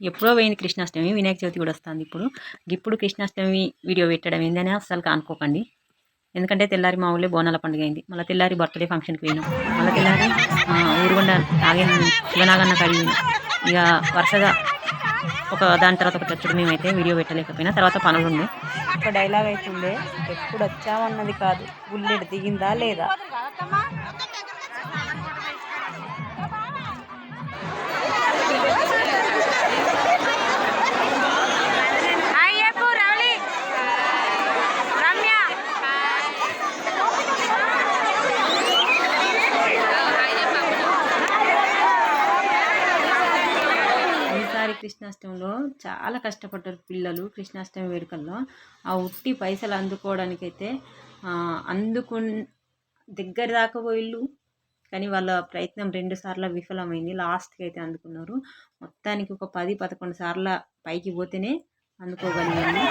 ఎప్పుడో పోయింది కృష్ణాష్టమి వినాయక చవితి కూడా వస్తుంది ఇప్పుడు. ఇప్పుడు కృష్ణాష్టమి వీడియో పెట్టడం ఏందని అసలు అనుకోకండి ఎందుకంటే తెల్లారి మా ఊళ్ళో బోనాల పండుగ అయింది. మళ్ళీ తెల్లారి బర్త్డే ఫంక్షన్కి పోయినాం. మళ్ళీ తెల్లారి ఆ, ఊరుగొండ నాగే శివనాగన్న కడిగి ఇక వరుసగా ఒక దాని తర్వాత ఒకటి వచ్చాడు మేమైతే వీడియో పెట్టలేకపోయినా తర్వాత పనులు ఉండే ఒక డైలాగ్ అవుతుండే ఎప్పుడు వచ్చామన్నది కాదు బుల్లెట్ దిగిందా లేదా? కృష్ణాష్టమిలో చాలా కష్టపడ్డారు పిల్లలు కృష్ణాష్టమి వేడుకల్లో. ఆ ఉట్టి పైసలు అందుకోవడానికైతే అందుకు దగ్గర దాకా పోయిళ్ళు. కానీ వాళ్ళ ప్రయత్నం రెండు సార్లు విఫలమైంది. లాస్ట్కి అయితే అందుకున్నారు. మొత్తానికి ఒక పది పదకొండు సార్ల పైకి పోతేనే అందుకోగలిగాను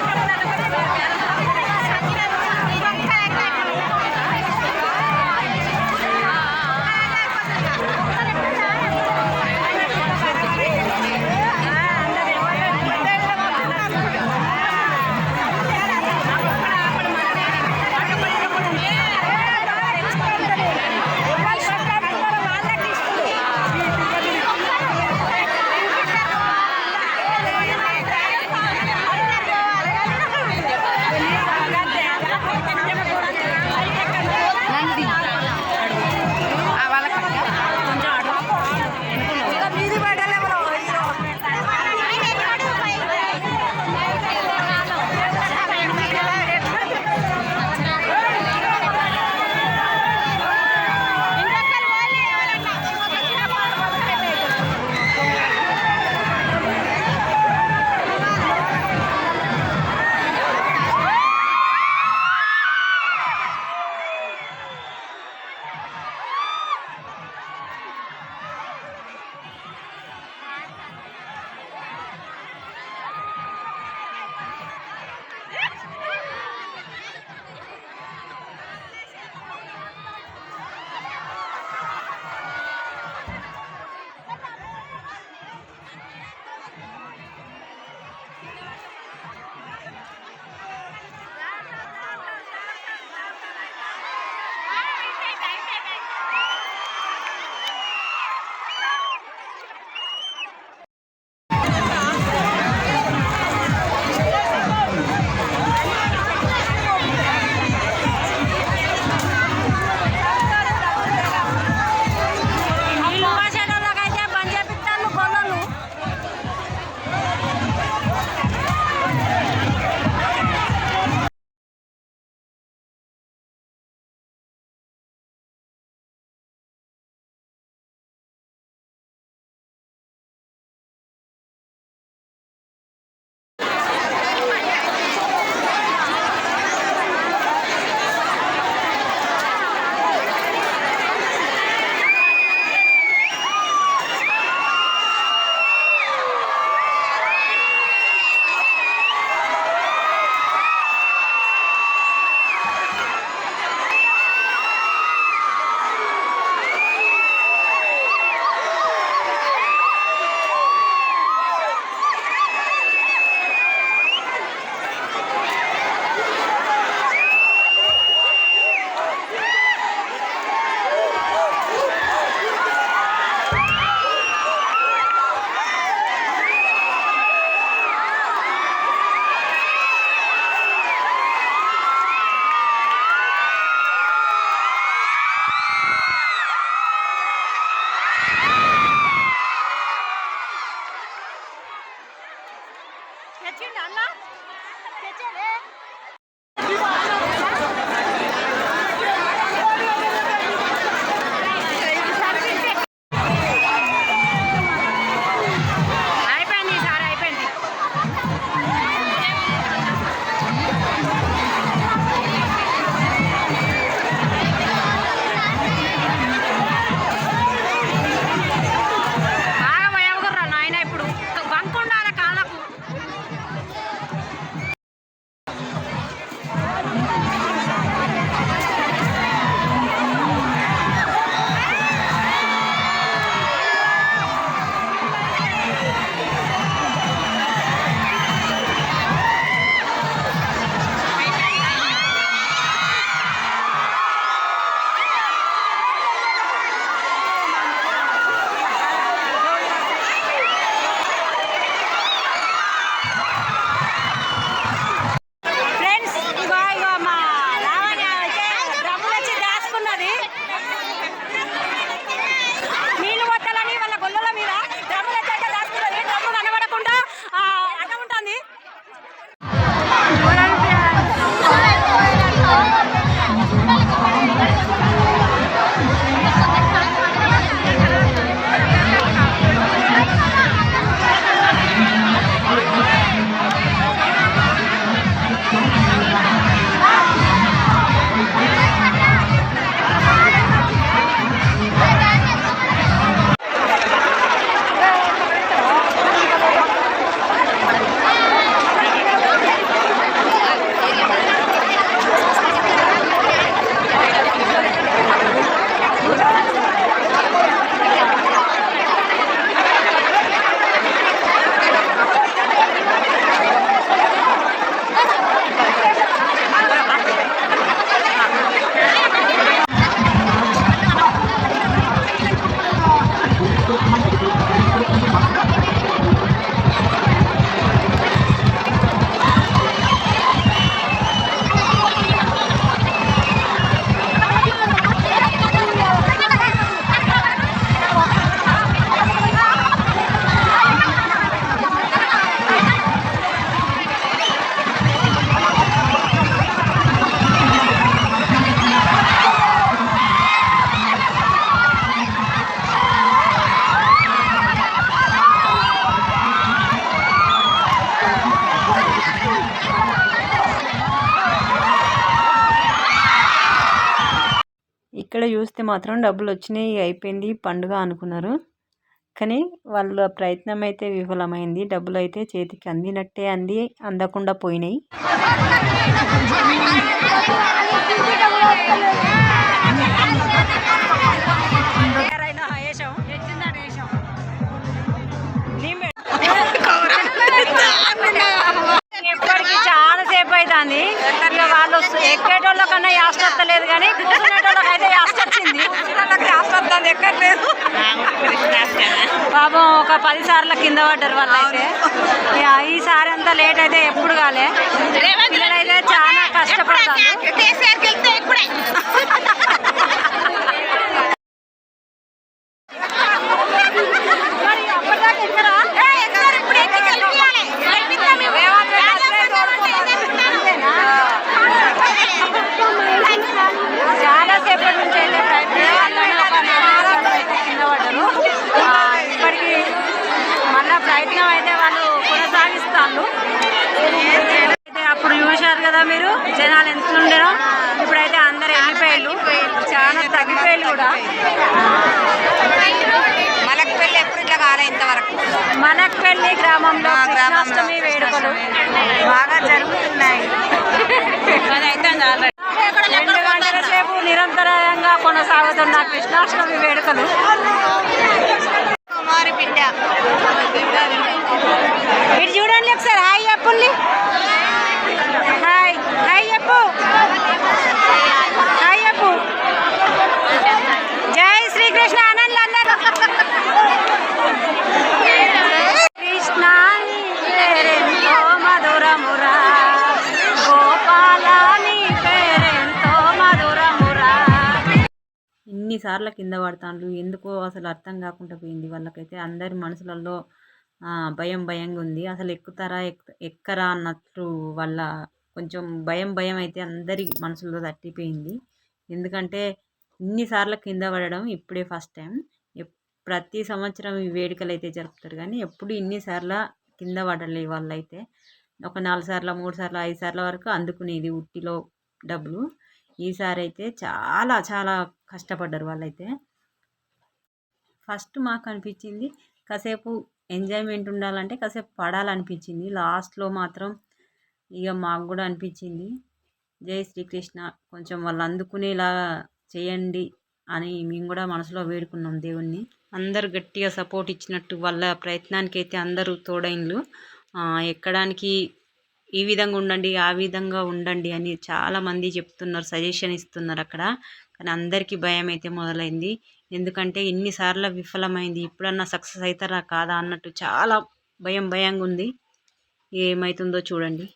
ఇక్కడ చూస్తే మాత్రం డబ్బులు వచ్చినాయి అయిపోయింది పండుగ అనుకున్నారు కానీ వాళ్ళ ప్రయత్నం అయితే విఫలమైంది డబ్బులు అయితే చేతికి అందినట్టే అంది అందకుండా పోయినాయి ఒక పది సార్లు కింద పడ్డారు వాళ్ళు అయితే ఈసారి అంతా లేట్ అయితే ఎప్పుడు కాలే పిల్లలైతే చాలా కష్టపడతారు మరి అప్పటిదాకా ఎక్కరా? రేవంత్ రెడ్డి అసలే తోడుకోవాలి. అంతేనా? చాలా సేపటి నుంచి అయితే ప్రయత్నం వాళ్ళని ఒక నాలుగు సార్లు అయితే కింద పడ్డారు ఆ, ఇప్పటికి మళ్ళా ప్రయత్నం అయితే వాళ్ళు కొనసాగిస్తాను అయితే అప్పుడు చూశారు కదా మీరు జనాలు ఎంత ఉండేనో ఇప్పుడైతే అందరు వెళ్ళిపోయారు చాలా తగ్గిపోయారు కూడా. మలక్పల్లి ఎప్పుడు ఇట్లా కాలే ఇంతవరకు? మనక్పల్లి గ్రామంలో కృష్ణాష్టమి వేడుకలు. బాగా జరుగుతున్నాయి. రెండు గంటల సేపు నిరంతరాయంగా కొనసాగుతున్న కృష్ణాష్టమి వేడుకలు. కుమారి బిడ్డ. ఒకసారి హాయ్ చెప్పండి హాయ్ హాయ్ చెప్పు. హాయ్ చెప్పు. జై శ్రీకృష్ణ ఆనంద్ అన్నారు కృష్ణ మధురమురా గోపాల పేరెంతో మధురమురా ఇన్నిసార్లు కింద పడతాండ్రు ఎందుకో అసలు అర్థం కాకుండా పోయింది. వాళ్ళకైతే అందరి మనసులలో భయం భయంగా ఉంది. అసలు ఎక్కుతారా ఎక్కరా అన్నట్లు వాళ్ళ కొంచెం భయం భయం అయితే అందరి మనసులో తట్టిపోయింది. ఎందుకంటే ఇన్నిసార్లు కింద పడడం ఇప్పుడే ఫస్ట్ టైం. ప్రతి సంవత్సరం ఈ వేడుకలు అయితే జరుపుతారు కానీ ఎప్పుడు ఇన్నిసార్లు కింద పడలే వాళ్ళైతే. ఒక నాలుగు సార్లు మూడు సార్లు ఐదు సార్ల వరకు అందుకునేది ఉట్టిలో డబ్బులు. ఈసారి అయితే చాలా చాలా కష్టపడ్డారు వాళ్ళైతే. ఫస్ట్ మాకు అనిపించింది కాసేపు ఎంజాయ్మెంట్ ఉండాలంటే కాసేపు పడాలనిపించింది. లాస్ట్లో మాత్రం ఇక మాకు కూడా అనిపించింది. జై శ్రీకృష్ణ కొంచెం వాళ్ళు అందుకునేలా చేయండి అని మేము కూడా మనసులో వేడుకున్నాం దేవుణ్ణి. అందరు గట్టిగా సపోర్ట్ ఇచ్చినట్టు వాళ్ళ ప్రయత్నానికి అయితే అందరూ తోడైన్లు. ఎక్కడానికి ఈ విధంగా ఉండండి ఆ విధంగా ఉండండి అని చాలామంది చెప్తున్నారు సజెషన్ ఇస్తున్నారు అక్కడ. కానీ అందరికీ భయం అయితే మొదలైంది. ఎందుకంటే ఎన్నిసార్లు విఫలమైంది ఇప్పుడన్నా సక్సెస్ అవుతారా కాదా అన్నట్టు చాలా భయం భయంగా ఉంది ఏమవుతుందో చూడండి.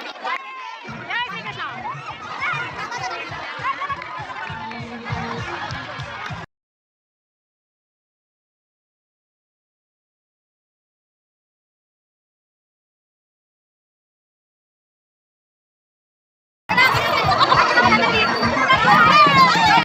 Why